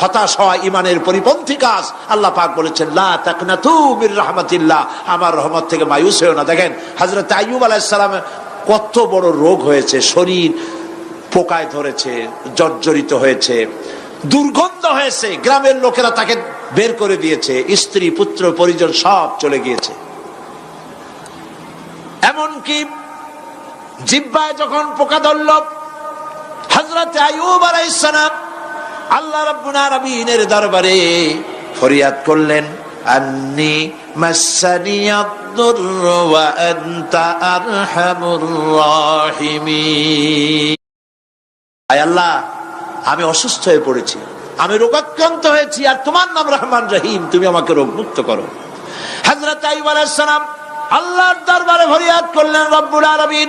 হতাশ হওয়া ইমানের পরিপন্থী কাজ। আল্লাহ পাক বলেছেন, লা আমার রহমত থেকে মায়ুস হয়েও না। দেখেন, হযরত আইয়ুব আলাইহিস কত বড় রোগ হয়েছে, শরীর পোকায় ধরেছে, জর্জরিত হয়েছে, দুর্গন্ধ হয়েছে, গ্রামের লোকেরা তাকে বের করে দিয়েছে, স্ত্রী, পুত্র, পরিজন সব চলে গিয়েছে। এমনকি জিব্বায় যখন পোকা ধরল হজরত আয়ুব আলাইসালাম আল্লাহ রাব্বুল আলামিনের দরবারে ফরিয়াদ করলেন, আন্নি মাসানিয়াদ-দুরর ওয়া আনতা আরহামুর রাহিমিন। আল্লাহ, আমি অসুস্থ হয়ে পড়েছি, আমি রোগাক্রান্ত হয়েছি, আর তোমার নাম রহমান রহিম, তুমি আমাকে রোগ মুক্ত করো। হযরত আইয়ুব আলাইহিস সালাম আল্লাহর দরবারে ফরিয়াদ করলেন, রব্বুল আলামিন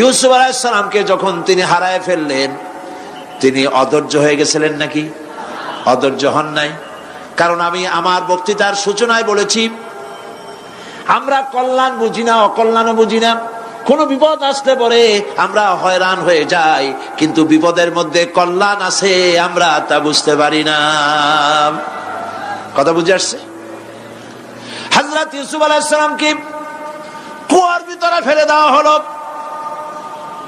ইউসুফ আলাইসালামকে যখন তিনি হারায় ফেললেন, তিনি অধৈর্য হয়ে গেছিলেন নাকি? অধৈর্য হন নাই। কারণ আমি আমার বক্তৃতার সূচনায় বলেছি, আমরা কল্যাণ বুঝি না, অকল্যাণও বুঝি না। কোন বিপদ আসতে পরে আমরা হয়রান হয়ে যাই, কিন্তু বিপদের মধ্যে কল্যাণ আছে, আমরা তা বুঝতে পারি না। কথা বুঝে আসছে? হাজরত ইউসুফ আলাহিসামকে কুয়ার ভিতরে ফেলে দেওয়া হলো।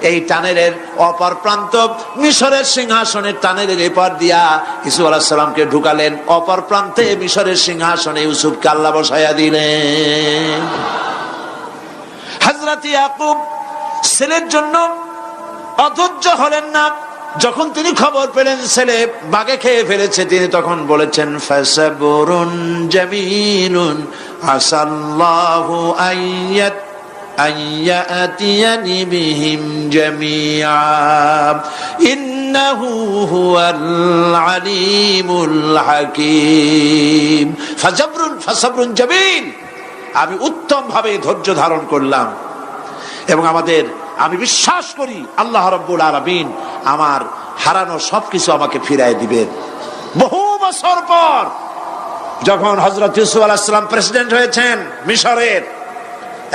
এই টানেলের অপর প্রান্ত মিশরের সিংহাসনের টানেলের এপার দিয়া ইসুফ আলাহিসাল্লামকে ঢুকালেন। অপর প্রান্তে মিশরের সিংহাসনে ইউসুফকে আল্লাহ বসাইয়া দিলেন। হাজরাত ইয়াকুব ছেলের জন্য অধৈর্য হলেন না। যখন তিনি খবর পেলেন, ছেলে বাগে খেয়ে ফেলেছে, তিনি তখন বলেছেন, ফাসাবুরুন জামিলুন আসাল্লাহু আইয়াত আমি উত্তম ভাবে ধৈর্য ধারণ করলাম। এবং আমাদের আমি বিশ্বাস করি আল্লাহ রব্বুল আলমিন আমার হারানো সবকিছু আমাকে ফিরাই দিবেন। বহু বছর পর যখন হজরত ইউসুফ আলাহিসাম প্রেসিডেন্ট হয়েছেন মিশরের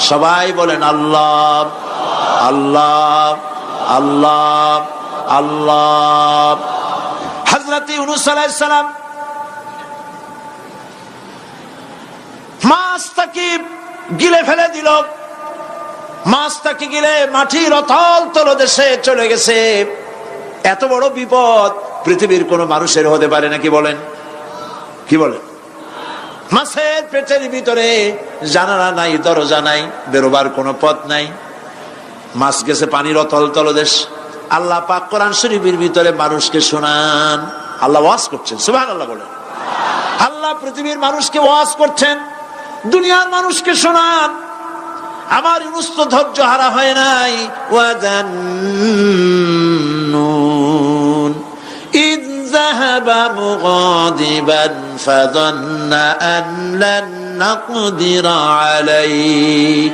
সবাই বলেন আল্লাহ আল্লাহ আল্লাহ আল্লাহ। হজরত সালাম মাছ গিলে ফেলে দিল। গিলে মাটির চলে গেছে। এত বড় বিপদ পৃথিবীর কোন মানুষের হতে পারে নাকি বলেন? কি বলেন? মাছের পেটের ভিতরে জানালা নাই, দরজা নাই, বেরোবার কোনো পথ নাই। মাছ গেছে পানির অতল তলদেশ। আল্লাহ পাক কোরআন শরীফের ভিতরে মানুষকে শোনান। আল্লাহ ওয়াজ করছেন সুবহান আল্লাহ বলেন। আল্লাহ পৃথিবীর মানুষকে ওয়াজ করছেন, দুনিয়ার মানুষকে শোনান। আমার ইউনুস তো ধৈর্য হারা হয় নাই। ওয়াজান্নুন إذ ذهب مغاضبا فظن أن لن نقدر عليه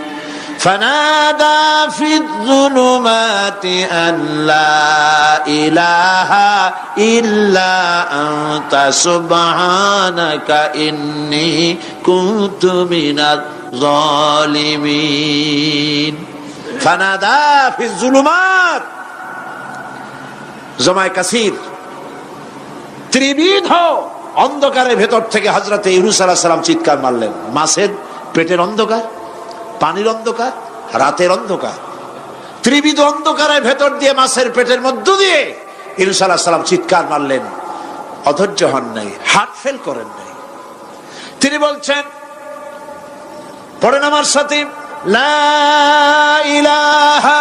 فنادى في الظلمات أن لا إله إلا أنت سبحانك إني كنت من الظالمين فنادى في الظلمات জমায় কাসির ত্রিবিধ অন্ধকারের ভেতর থেকে হজরতে ইউনুস আলাহ সালাম চিৎকার মারলেন। মাছের পেটের অন্ধকার, পানির অন্ধকার, রাতের অন্ধকার। ত্রিবিধ অন্ধকারের ভেতর দিয়ে মাছের পেটের মধ্য দিয়ে ইউনুস আলাহ সালাম চিৎকার মারলেন। অধৈর্য হন নাই, হার্ট ফেল করেন নাই। তিনি বলছেন, পড়েন আমার সাথে, লা ইলাহা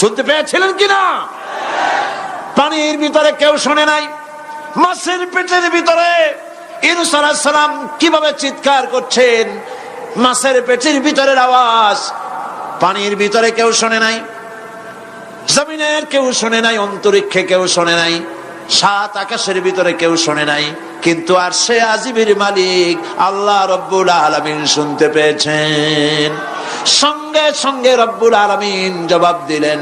শুনতে পেয়েছিলেন কিনা? পানির ভিতরে কেউ শোনে নাই। মাছের পেটের ভিতরে ইনসালাম কীভাবে চিৎকার করছেন? মাছের পেটের ভিতরের আওয়াজ পানির ভিতরে কেউ শোনে নাই। জমিনের কেউ শোনে নাই, অন্তরিক্ষে কেউ শোনে নাই। সাত আকাশের ভিতরে কেউ শোনে নাই, কিন্তু আর সে আজিবের মালিক আল্লাহ রব্বুল আলমিন শুনতে পেয়েছেন। সঙ্গে সঙ্গে রব্বুল আলমিন জবাব দিলেন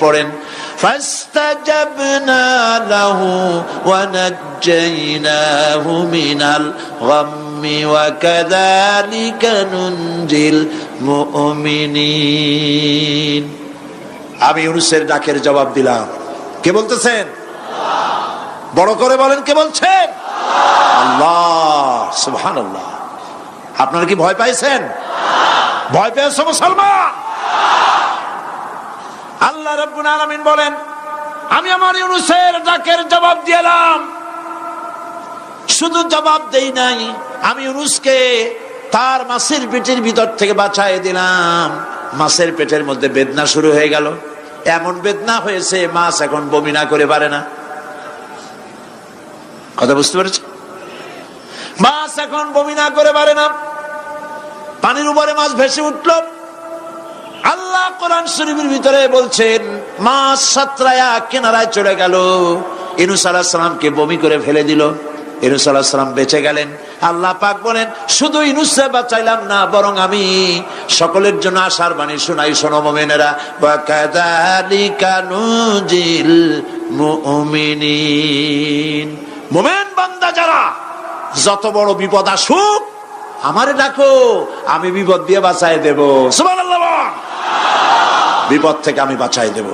পড়েন فاستجبنا له ونجيناه من الغم وكذلك ننجي المؤمنين আমি ইউনুসের ডাকের জবাব দিলাম কে বলতেছেন বড় করে বলেন কে বলছেন আল্লাহ সুবহান আল্লাহ আপনারা কি ভয় পাইছেন ভয় পেয়েছ মুসলমান আল্লাহ রব্বুল আলামিন বলেন, আমি আমার ইউনুসের ডাকের জবাব দিলাম শুধু জবাব দেই নাই, আমি ইউনুসকে তার মাছের পেটের ভিতর থেকে বাঁচাই দিলাম। মাছের পেটের মধ্যে বেদনা শুরু হয়ে গেল। এমন বেদনা হয়েছে মাছ এখন বমি না করে পারে না। কথা বুঝতে পেরেছ? মাছ এখন বমি না করে পারে না। পানির উপরে মাছ ভেসে উঠল। আল্লাহ কোরআন শরীফের ভিতরে বলছেন মাছ সাতরায়া কেনারায় চলে গেল। ইনুস আলাহ সালামকে বমি করে ফেলে দিল। ইনুস আলাহ সালাম বেঁচে গেলেন। আল্লাহ পাক বলেন, শুধু ইনুসে বাঁচাইলাম না, বরং আমি সকলের জন্য আশার বাণী শোনাই, শোনো মোমেনেরা। মোমেন বান্দা যারা, যত বড় বিপদ আসুক, আমারে ডাকো, আমি বিপদ দিয়ে বাঁচাই দেবো। সুবহানাল্লাহ। বিপদ থেকে আমি বাঁচাই দেব।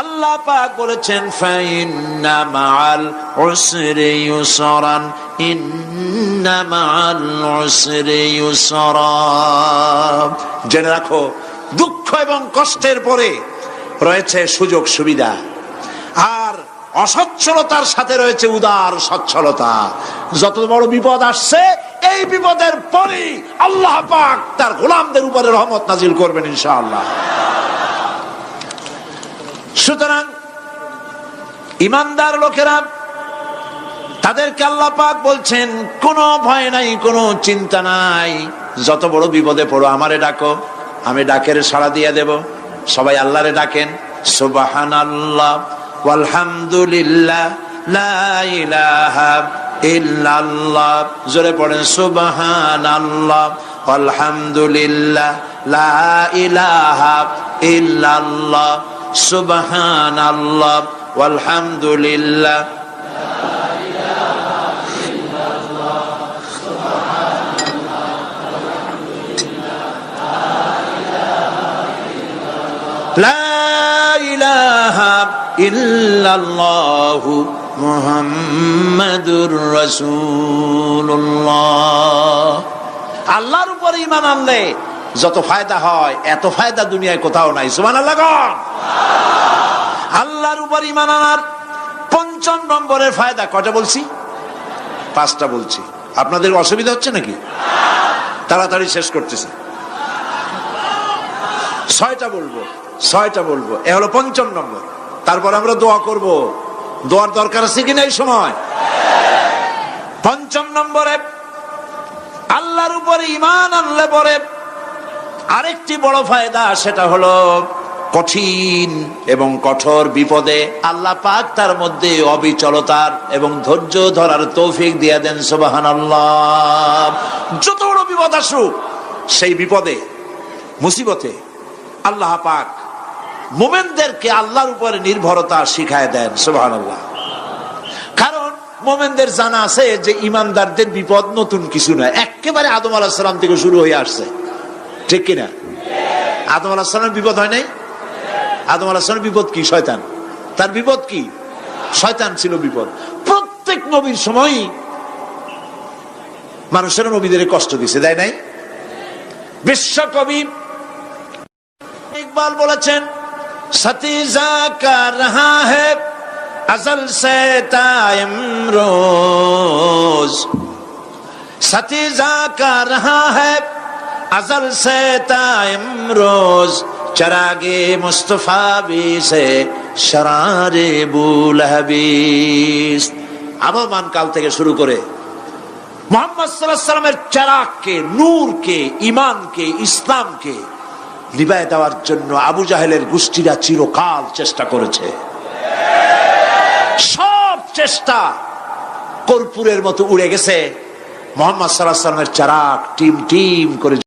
আল্লাহ পাক বলেছেন, ফাইন্না ইউসরান, ইন্না ইউসরা জেনে রাখো, দুঃখ এবং কষ্টের পরে রয়েছে সুযোগ সুবিধা আর অসচ্ছলতার সাথে রয়েছে উদার সচ্ছলতা। যত বড় বিপদ আসছে, এই বিপদের পরে আল্লাহ পাক তার গোলামদের উপরে রহমত নাজিল করবেন ইনশাআল্লাহ। সুতরাং ইমানদার লোকেরা, তাদেরকে আল্লাহ পাক বলছেন, কোনো ভয় নাই, কোনো চিন্তা নাই। যত বড় বিপদে পড়ো, আমারে ডাকো, আমি ডাকের সাড়া দিয়ে দেব। সবাই আল্লাহরে ডাকেন। সুবাহান আল্লাহ আলহামদুলিল্লাহ লা ইলাহা ইল্লাল্লাহ জোরে পড়েন সুবাহান আল্লাহ আলহামদুলিল্লাহ লা ইলাহা ইল্লাল্লাহ সুবহান আল্লাহ আলহামদুলিল্লাহ لا إله ইল্লাল্লাহু মোহাম্মদুর রাসূলুল্লাহ। আল্লাহর উপর ইমান আনলে যত ফায়দা হয়, এত ফায়দা দুনিয়ায় কোথাও নাই। সুমান কোন। আল্লাহর উপর ইমান আনার পঞ্চম নম্বরের ফায়দা কটা বলছি? পাঁচটা বলছি। আপনাদের অসুবিধা হচ্ছে নাকি? তাড়াতাড়ি শেষ করতেছে। ছয়টা বলব ছয়টা বলব। এ হলো পঞ্চম নম্বর। তারপর আমরা দোয়া করব। দোয়ার দরকার আছে কিনা এই সময়? পঞ্চম নম্বরে, আল্লাহর উপরে ইমান আনলে পরে আরেকটি বড় ফায়দা, সেটা হলো কঠিন এবং কঠোর বিপদে আল্লাহ পাক তার মধ্যে অবিচলতার এবং ধৈর্য ধরার তৌফিক দিয়ে দেন সুবাহান যত বড় বিপদ আসুক, সেই বিপদে, মুসিবতে আল্লাহ পাক মোমেনদেরকে আল্লাহর উপরে নির্ভরতা শিখায় দেন আল্লাহ কারণ মোমেনদের জানা আছে যে ইমানদারদের বিপদ নতুন কিছু নয়, একেবারে আদম আলাহ থেকে শুরু হয়ে আসছে। ঠিক কিনা? আদম আলাহ বিপদ হয় নাই? আদম আলাহ বিপদ কি? শয়তান। তার বিপদ কি? শয়তান ছিল বিপদ। প্রত্যেক নবীর সময়ই মানুষের নবীদের কষ্ট দিছে, দেয় নাই? বিশ্বকবি ইকবাল বলেছেন সতীজা কা রহা है अजल से तायम रोज सतीजा का रहा है अजल से तायम रोज चरागे मुस्तफा भी से शरारे बुल हबीस আবহমান কাল থেকে শুরু করে মোহাম্মদ সাল্লাহ সাল্লামের চারাককে নূরকে ইমানকে ইসলামকে নিবায় দেওয়ার জন্য আবু জাহেলের গোষ্ঠীরা চিরকাল চেষ্টা করেছে। সব চেষ্টা কর্পূরের মতো উড়ে গেছে। মোহাম্মদ সাল্লাহ সাল্লামের চারাক টিম টিম করে